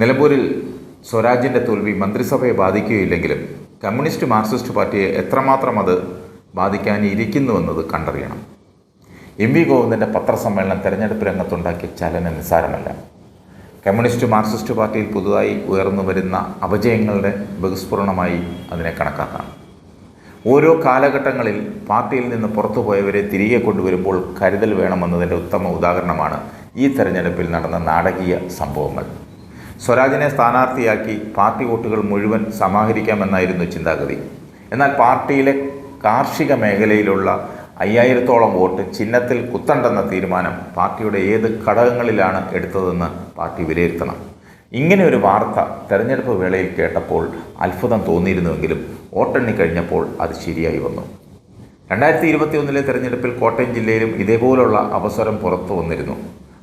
നിലമ്പൂരിൽ സ്വരാജിന്റെ തോൽവി മന്ത്രിസഭയെ ബാധിക്കുകയില്ലെങ്കിലും കമ്മ്യൂണിസ്റ്റ് മാർക്സിസ്റ്റ് പാർട്ടിയെ എത്രമാത്രം അത് ബാധിക്കാനിരിക്കുന്നുവെന്നത് കണ്ടറിയണം. എം വി ഗോവിന്ദന്റെ പത്രസമ്മേളനം തെരഞ്ഞെടുപ്പ് രംഗത്തുണ്ടാക്കിയ ചലനം നിസ്സാരമല്ല. കമ്മ്യൂണിസ്റ്റ് മാർക്സിസ്റ്റ് പാർട്ടിയിൽ പുതുതായി ഉയർന്നു വരുന്ന അപജയങ്ങളുടെ ബഹുസ്ഫുരണമായി അതിനെ കണക്കാക്കാം. ഓരോ കാലഘട്ടങ്ങളിൽ പാർട്ടിയിൽ നിന്ന് പുറത്തുപോയവരെ തിരികെ കൊണ്ടുവരുമ്പോൾ കരുതൽ വേണമെന്നതിന്റെ ഉത്തമ ഉദാഹരണമാണ് ഈ തെരഞ്ഞെടുപ്പിൽ നടന്ന നാടകീയ സംഭവങ്ങൾ. സ്വരാജിനെ സ്ഥാനാർത്ഥിയാക്കി പാർട്ടി വോട്ടുകൾ മുഴുവൻ സമാഹരിക്കാമെന്നായിരുന്നു ചിന്താഗതി. എന്നാൽ പാർട്ടിയിലെ കാർഷിക മേഖലയിലുള്ള അയ്യായിരത്തോളം വോട്ട് ചിഹ്നത്തിൽ കുത്തണ്ടെന്ന തീരുമാനം പാർട്ടിയുടെ ഏത് ഘടകങ്ങളിലാണ് എടുത്തതെന്ന് പാർട്ടി വിലയിരുത്തണം. ഇങ്ങനെ ഒരു വാർത്ത തെരഞ്ഞെടുപ്പ് വേളയിൽ കേട്ടപ്പോൾ അത്ഭുതം തോന്നിയിരുന്നുവെങ്കിലും വോട്ടെണ്ണി കഴിഞ്ഞപ്പോൾ അത് ശരിയായി വന്നു. രണ്ടായിരത്തി ഇരുപത്തിയൊന്നിലെ തെരഞ്ഞെടുപ്പിൽ കോട്ടയം ജില്ലയിലും ഇതേപോലുള്ള അവസരം പുറത്തു വന്നിരുന്നു.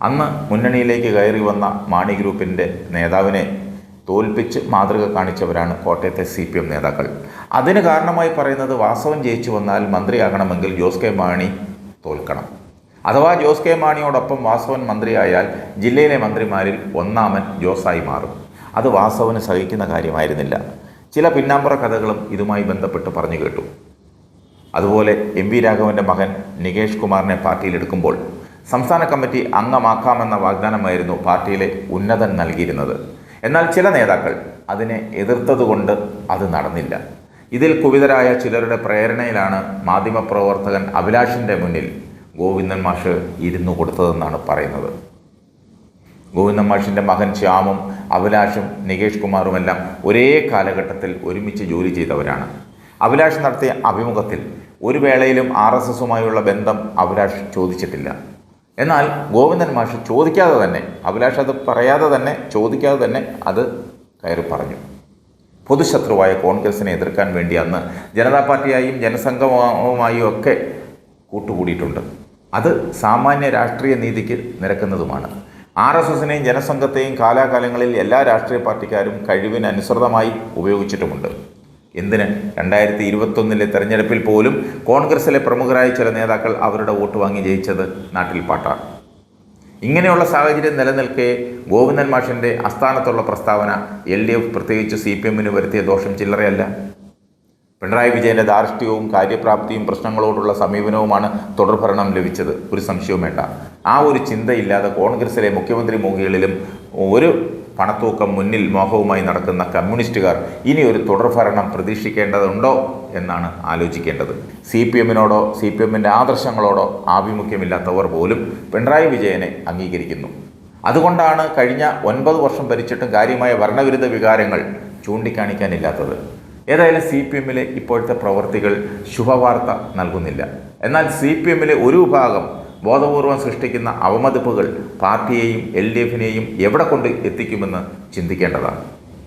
അന്ന് മുന്നണിയിലേക്ക് കയറി വന്ന മാണി ഗ്രൂപ്പിന്റെ നേതാവിനെ തോൽപ്പിച്ച് മാതൃക കാണിച്ചവരാണ് കോട്ടയത്തെ സി പി എം നേതാക്കൾ. അതിന് കാരണമായി പറയുന്നത് വാസവൻ ജയിച്ചു വന്നാൽ മന്ത്രിയാകണമെങ്കിൽ ജോസ് കെ മാണി തോൽക്കണം. അഥവാ ജോസ് കെ മാണിയോടൊപ്പം വാസവൻ മന്ത്രിയായാൽ ജില്ലയിലെ മന്ത്രിമാരിൽ ഒന്നാമൻ ജോസായി മാറും. അത് വാസവന് സഹിക്കുന്ന കാര്യമായിരുന്നില്ല. ചില പിന്നാമ്പുറ കഥകളും ഇതുമായി ബന്ധപ്പെട്ട് പറഞ്ഞു കേട്ടു. അതുപോലെ എം വി രാഘവന്റെ മകൻ നികേഷ് കുമാറിനെ പാർട്ടിയിലെടുക്കുമ്പോൾ സംസ്ഥാന കമ്മിറ്റി അംഗമാക്കാമെന്ന വാഗ്ദാനമായിരുന്നു പാർട്ടിയിലെ ഉന്നതൻ നൽകിയിരുന്നത്. എന്നാൽ ചില നേതാക്കൾ അതിനെ എതിർത്തതുകൊണ്ട് അത് നടന്നില്ല. ഇതിൽ കുവിതരായ ചിലരുടെ പ്രേരണയിലാണ് മാധ്യമപ്രവർത്തകൻ അഭിലാഷിന്റെ മുന്നിൽ ഗോവിന്ദൻ മാഷ് ഇരുന്നു കൊടുത്തതെന്നാണ് പറയുന്നത്. ഗോവിന്ദൻ മാഷിന്റെ മകൻ ശ്യാമും അഭിലാഷും നികേഷ് കുമാറുമെല്ലാം ഒരേ കാലഘട്ടത്തിൽ ഒരുമിച്ച് ജോലി ചെയ്തവരാണ്. അഭിലാഷ് നടത്തിയ അഭിമുഖത്തിൽ ഒരു വേളയിലും ആർ എസ് എസുമായുള്ള ബന്ധം അഭിലാഷ് ചോദിച്ചിട്ടില്ല. എന്നാൽ ഗോവിന്ദൻ മാഷ് ചോദിക്കാതെ തന്നെ അഭിലാഷ് അത് പറയാതെ തന്നെ ചോദിക്കാതെ തന്നെ അത് കയറി പറഞ്ഞു. പൊതുശത്രുവായ കോൺഗ്രസിനെ എതിർക്കാൻ വേണ്ടി അന്ന് ജനതാ പാർട്ടിയായും ജനസംഘവുമായും ഒക്കെ കൂട്ടുകൂടിയിട്ടുണ്ട്. അത് സാമാന്യ രാഷ്ട്രീയ നീതിക്ക് നിരക്കുന്നതുമാണ്. ആർ എസ് എസിനെയും ജനസംഘത്തെയും കാലാകാലങ്ങളിൽ എല്ലാ രാഷ്ട്രീയ പാർട്ടിക്കാരും കഴിവിന് അനുസൃതമായി ഉപയോഗിച്ചിട്ടുമുണ്ട്. എന്തിന്? രണ്ടായിരത്തി ഇരുപത്തൊന്നിലെ തെരഞ്ഞെടുപ്പിൽ പോലും കോൺഗ്രസിലെ പ്രമുഖരായ ചില നേതാക്കൾ അവരുടെ വോട്ട് വാങ്ങി ജയിച്ചത് നാട്ടിൽ പാട്ടാണ്. ഇങ്ങനെയുള്ള സാഹചര്യം നിലനിൽക്കെ ഗോവിന്ദൻ മാഷിന്റെ അസ്ഥാനത്തുള്ള പ്രസ്താവന എൽ ഡി എഫ് പ്രത്യേകിച്ച് സി പി എമ്മിന് വരുത്തിയ ദോഷം ചില്ലറയല്ല. പിണറായി വിജയന്റെ ധാർഷ്ട്യവും കാര്യപ്രാപ്തിയും പ്രശ്നങ്ങളോടുള്ള സമീപനവുമാണ് തുടർഭരണം ലഭിച്ചത്. ഒരു സംശയവും വേണ്ട. ആ ഒരു ചിന്തയില്ലാതെ കോൺഗ്രസിലെ മുഖ്യമന്ത്രി മുഖികളിലും ഒരു പണത്തൂക്കം മുന്നിൽ മോഹവുമായി നടക്കുന്ന കമ്മ്യൂണിസ്റ്റുകാർ ഇനി ഒരു തുടർഭരണം പ്രതീക്ഷിക്കേണ്ടതുണ്ടോ എന്നാണ് ആലോചിക്കേണ്ടത്. സി പി എമ്മിനോടോ സി പി എമ്മിന്റെ ആദർശങ്ങളോടോ ആഭിമുഖ്യമില്ലാത്തവർ പോലും പിണറായി വിജയനെ അംഗീകരിക്കുന്നു. അതുകൊണ്ടാണ് കഴിഞ്ഞ ഒൻപത് വർഷം ഭരിച്ചിട്ടും കാര്യമായ ഭരണവിരുദ്ധ വികാരങ്ങൾ ചൂണ്ടിക്കാണിക്കാനില്ലാത്തത്. ഏതായാലും സി പി എമ്മിലെ ഇപ്പോഴത്തെ പ്രവർത്തികൾ ശുഭവാർത്ത നൽകുന്നില്ല. എന്നാൽ സി പി എമ്മിലെ ഒരു വിഭാഗം ബോധപൂർവം സൃഷ്ടിക്കുന്ന അവമതിപ്പുകൾ പാർട്ടിയെയും എൽ ഡി എഫിനെയും എവിടെ കൊണ്ട് എത്തിക്കുമെന്ന് ചിന്തിക്കേണ്ടതാണ്.